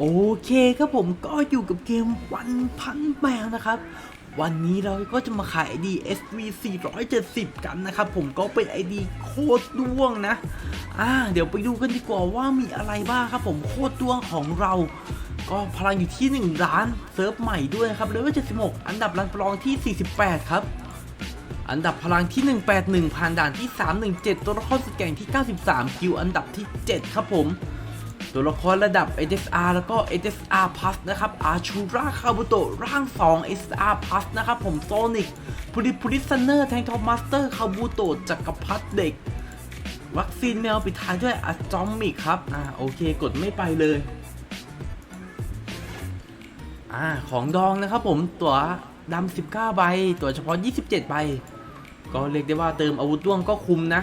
โอเคครับผมก็อยู่กับเกมวันพันแมวนะครับ วันนี้เราก็จะมาขาย ID SV 470 กันนะครับ ผมก็เป็น ID โคตรดวงนะ อ่า เดี๋ยวไปดูกันดีกว่าว่ามีอะไรบ้างครับผมโคตรดวงของเรา ก็พลังอยู่ที่ 1 ล้านเซิร์ฟใหม่ด้วยครับเลเวล76 อันดับรันปรองที่ 48 ครับ อันดับพลังที่ 181 ผ่านด่านที่ 317 ตัวละครสุดแกร่งที่ 93 คิวอันดับที่ 7 ครับผม ตัวละครระดับ SSR แล้วก็ SSR Plus นะครับอาชูราคาบุโตร่าง 2 SSR Plus นะครับผมโซนิกพูริพูริซันเนอร์แทงทอมมาสเตอร์คาบุโตะจักรพรรดิเด็ก วัคซีนแมวปิดท้ายด้วยอะจอมมิกครับ อ่าโอเคกดไม่ไปเลยอ่าของดองนะครับผมตัวดำ19 ใบ ตัวเฉพาะ 27 ใบ ก็เรียกได้ว่าเติมอาวุธด้วงก็คุ้มนะ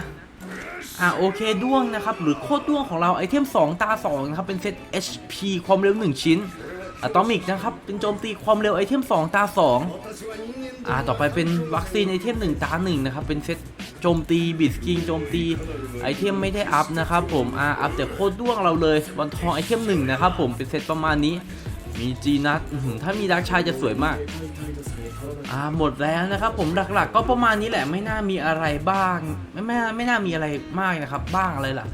อ่าโอเคด้วงนะครับ หรือโคตรด้วงของเราไอเทม 2 ตา 2 นะครับ เป็นเซต HP ความเร็ว 1 ชิ้นอะตอมิกนะครับ เป็นโจมตีความเร็วไอเทม 2 ตา 2 อ่าต่อไปเป็นวัคซีนไอเทม 1 ตา 1 นะครับ เป็นเซตโจมตีบิสกิงโจมตีไอเทมไม่ได้อัพนะครับผมอ่าอัพแต่โคตรด้วงเราเลยวันทองไอเทม 1 นะครับผมเป็นเซตประมาณนี้ มีจีนัทถ้ามีดักชายจะสวยมาก อ่าหมดแล้วนะครับ ผมหลักๆ ก็ประมาณนี้แหละไม่น่ามีอะไรบ้าง ไม่ไม่ไม่น่ามีอะไรมากนะครับ บ้างอะไรล่ะ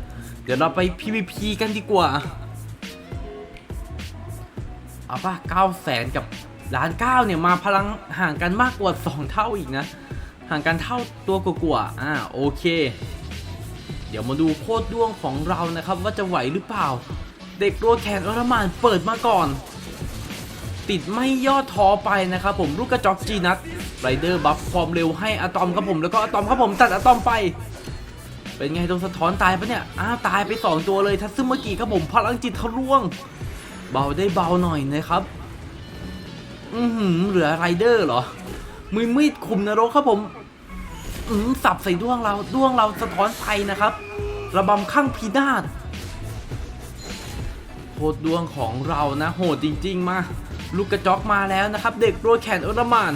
เดี๋ยวเราไป PVP กันดีกว่าเอาป่ะ9 0 0แสนกับล้านเก้าเนี่ยมาพลังห่างกันมากกว่า 2 เท่าอีกนะ ห่างกันเท่าตัวกว่าๆอ่าโอเค เดี๋ยวมาดูโคตรด้วงของเรานะครับ ว่าจะไหวหรือเปล่า เด็กตัวแขนอรมานเปิดมาก่อน ติดไม่ย่อท้อไปนะครับผมลูกกระจอกจีนัทไรเดอร์บัฟความเร็วให้อะตอมครับผมแล้วก็อะตอมครับผมตัดอะตอมไปเป็นไงโดนสะท้อนตายปะเนี่ย อ้าวตายไป 2 ตัวเลยทัตซึมากิครับผมพลังจิตทะลวง เบาได้เบาหน่อยนะครับ อือหือเหลือไรเดอร์เหรอ มือมีดคุมนรกครับผม อืมสับใส่ด้วงเราด้วงเราสะท้อนไปนะครับ ระบำข้างพีนาศโคตรดวงของเรานะ โหดจริง ๆ มา ลูกกระจอกมาแล้วนะครับเด็กโรยแขนอรมาน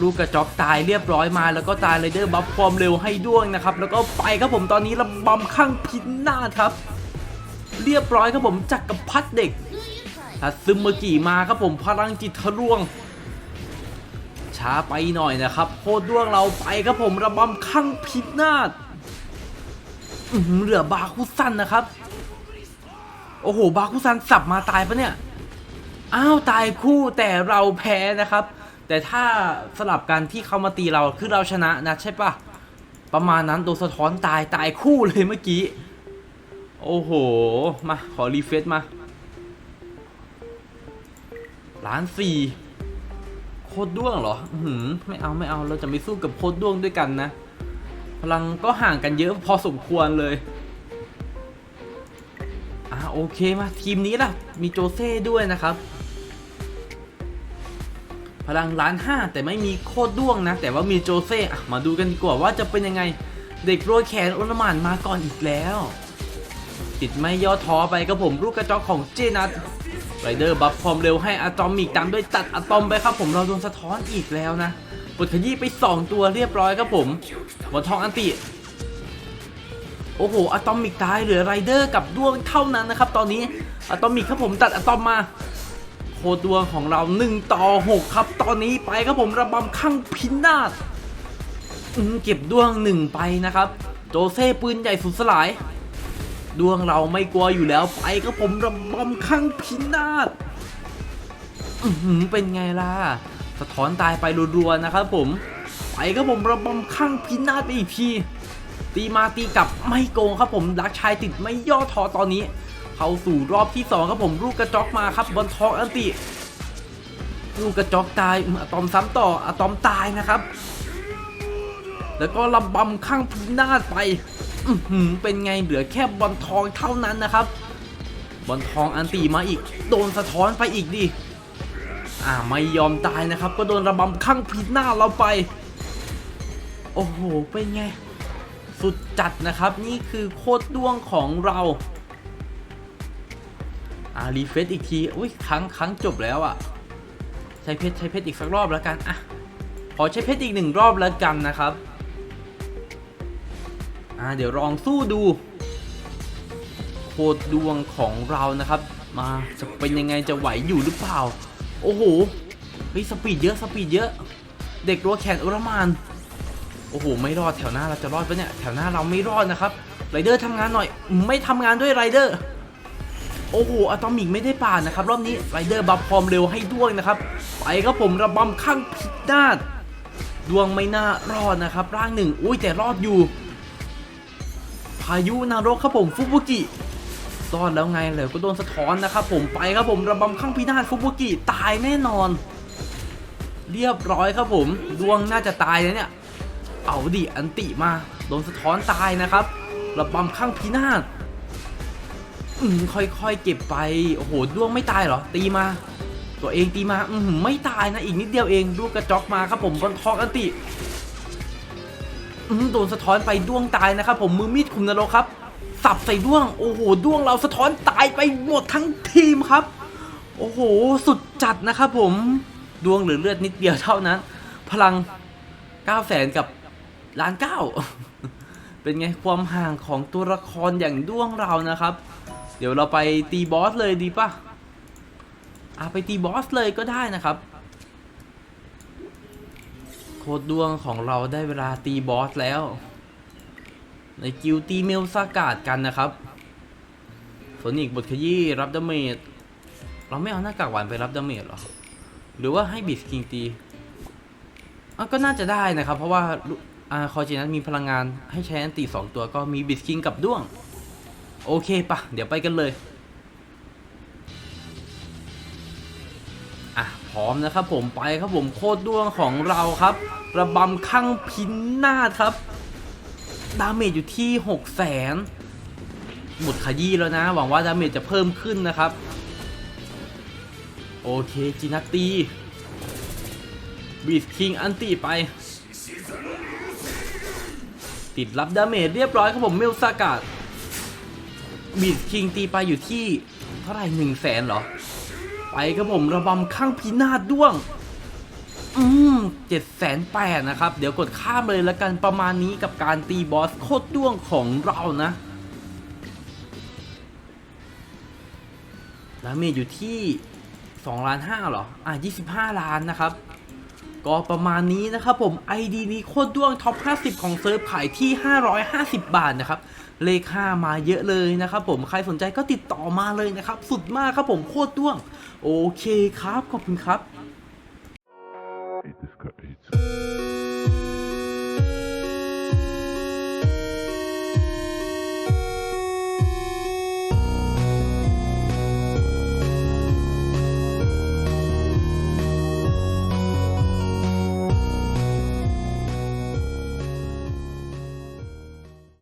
ลูกกระจอกตายเรียบร้อยมาแล้วก็ตายไรเดอร์บัฟความเร็วให้ด้วงนะครับแล้วก็ไปครับผมตอนนี้ระบำข้างพินาครับ เรียบร้อยครับผมจักรพัดเด็กทัตซึมเมอร์กี่มาครับผมพลังจิตทะลวง ช้าไปหน่อยนะครับโคตรด้วงเราไปครับผมระบำข้างพินาศอื้อหือเหลือบาคุซันนะครับ โอ้โห บาคุซันสับมาตายปะเนี่ย อ้าว ตายคู่แต่เราแพ้นะครับ แต่ถ้าสลับกันที่เขามาตีเราคือเราชนะนะใช่ปะประมาณนั้นโดนสะท้อนตายตายคู่เลยเมื่อกี้ โอ้โห มาขอรีเฟซมา ล้านสี่โคตรด้วงเหรอ อื้อหือไม่เอาไม่เอาเราจะไม่สู้กับโคตรด้วงด้วยกันนะ พลังก็ห่างกันเยอะพอสมควรเลย อ่าโอเคมาทีมนี้ล่ะ มีโจเซ่ด้วยนะครับ พลังล้านห้าแต่ไม่มีโคตรด้วงนะ แต่ว่ามีโจเซ่มาดูกันดีกว่าว่าจะเป็นยังไง เด็กโรยแขนโอลมานมาก่อนอีกแล้ว ติดไม่ย่อท้อไปครับผมลูกกระจอกของเจนัทไรเดอร์บัฟความเร็วให้อะตอมิกตามด้วยตัดอะตอมไปครับผมเราโดนสะท้อนอีกแล้วนะปดขยี้ไป 2 ตัวเรียบร้อยครับผมบนทองอันติ โอ้โหอะตอมิกตายเหลือไรเดอร์กับดวงเท่านั้นนะครับ ตอนนี้อะตอมิกครับผมตัดอะตอมมาโคตรดวงของเรา 1 ต่อ 6 ครับ ตอนนี้ไปครับผมระบำข้างพินาศเก็บดวงหนึ่งไปนะครับ โจเซ่ปืนใหญ่สุดสลาย ดวงเราไม่กลัวอยู่แล้วไปครับผมระบำข้างพินาศเป็นไงล่ะสะท้อนตายไปรัวๆนะครับผมไปครับผมระบำข้างพินาศไปอีกที ตีมาตีกลับไม่โกงครับผมดักชายติดไม่ย่อท้อตอนนี้ เข้าสู่รอบที่ 2 ครับผมลูกกระจอกมาครับบอลทองอันติลูกกระจอกตายอะตอมซ้ำต่ออะตอมตายนะครับ แล้วก็ลำบำข้างพินาศไปอืเป็นไงเหลือแค่บอลทองเท่านั้นนะครับบอลทองอันตีมาอีก โดนสะท้อนไปอีกดิอ่าไม่ยอมตายนะครับ ก็โดนระบำข้างพินาศเราไป โอ้โห เป็นไง สุดจัดนะครับ นี่คือโคตรด้วงของเราอ่ารีเฟซอีกที อุ้ยครั้งครั้งจบแล้วอะ่ะ ใช้เพชรใช้เพชรอีกสักรอบแล้วกันอะขอใช้เพชรอีกหนึ่งรอบแล้วกันนะครับอ่าเดี๋ยวลองสู้ดู โคโคตรดวงของเรานะครับ มาจะเป็นยังไงจะไหวอยู่หรือเปล่า โอ้โหเฮ้ยสปีดเยอะสปีดเยอะ เด็กรัวแขนอุรมาน โอ้โหไม่รอดแถวหน้าเราจะรอดปะเนี่ยแถวหน้าเราไม่รอดนะครับไรเดอร์ทำงานหน่อย ไม่ทำงานด้วยไรเดอร์โอ้โหอะตอมิกไม่ได้ป่านนะครับรอบนี้ไรเดอร์บัฟความเร็วให้ด้วยนะครับไปครับผมระบำข้างพินาศดวงไม่น่ารอดนะครับ ร่างหนึ่งอุ้ยแต่รอดอยู่ พายุนรกครับผมฟุบุกิรอดแล้วไงเลยก็โดนสะท้อนนะครับผมไปครับผมระบำข้างพินาศฟุบุกิตายแน่นอน เรียบร้อยครับผม ดวงน่าจะตายแล้วเนี่ย เอาดิอันติมาโดนสะท้อนตายนะครับระบำข้างพินาศอืมค่อยๆเก็บไปโอ้โหด้วงไม่ตายเหรอ ตีมา ตัวเองตีมาอืมไม่ตายนะอีกนิดเดียวเองลูกกระจอกมาครับผมบนทอกอันติอืมโดนสะท้อนไปด้วงตายนะครับผมมือมีดคุมนรกครับสับใส่ด้วงโอ้โหด้วงเราสะท้อนตายไปหมดทั้งทีมครับ โอ้โหสุดจัดนะครับผมดวงเหลือเลือดนิดเดียวเท่านั้น พลัง9 0 0แสนกับ ล้านเก้าเป็นไงความห่างของตัวละครอย่างด้วงเรานะครับ เดี๋ยวเราไปตีบอสเลยดีปะอะไปตีบอสเลยก็ได้นะครับ โคตรดวงของเราได้เวลาตีบอสแล้ว ในกิลตีเมลซากาดกันนะครับโซนิกบทขยี้รับดาเมจเราไม่เอาหน้ากากหวานไปรับดาเมจหรอ หรือว่าให้บิสคิงตีอะก็น่าจะได้นะครับ เพราะว่า อาคอจินั้นมีพลังงานให้ใช้อันตีสองตัวก็มีบิสคิงกับด้วง โอเคปะเดี๋ยวไปกันเลย อะ พร้อมนะครับผมไปครับผมโคตรด้วงของเราครับ ระบำข้างพินนาศครับ ดาเมจอยู่ที่6 0แสนหมดขยี้แล้วนะ หวังว่าดาเมจจะเพิ่มขึ้นนะครับ โอเคจินัตตีบีสคิงอันตีไป ติดรับดาเมจเรียบร้อยครับผมเมลซากาดบีสคิงตีไปอยู่ที่เท่าไหร่หนึ่งแสนเหรอ ไปครับผมระบำข้างพินาศด้วง อืมเจ็ดแสนแปดนะครับ เดี๋ยวกดข้ามเลยล้วกันประมาณนี้กับการตีบอสโคตรด้วงของเรานะดาเมจอยู่ที่2ล้าน5หรอ อะ25 ล้านนะครับ ก็ประมาณนี้นะครับผม ID นี้โคตรด้วงท็อป 50 ของเซิร์ฟขายที่ 550 บาทนะครับ เลข 5 มาเยอะเลยนะครับผม ใครสนใจก็ติดต่อมาเลยนะครับ สุดมากครับผมโคตรด้วง โอเคครับ ขอบคุณครับ It is correct.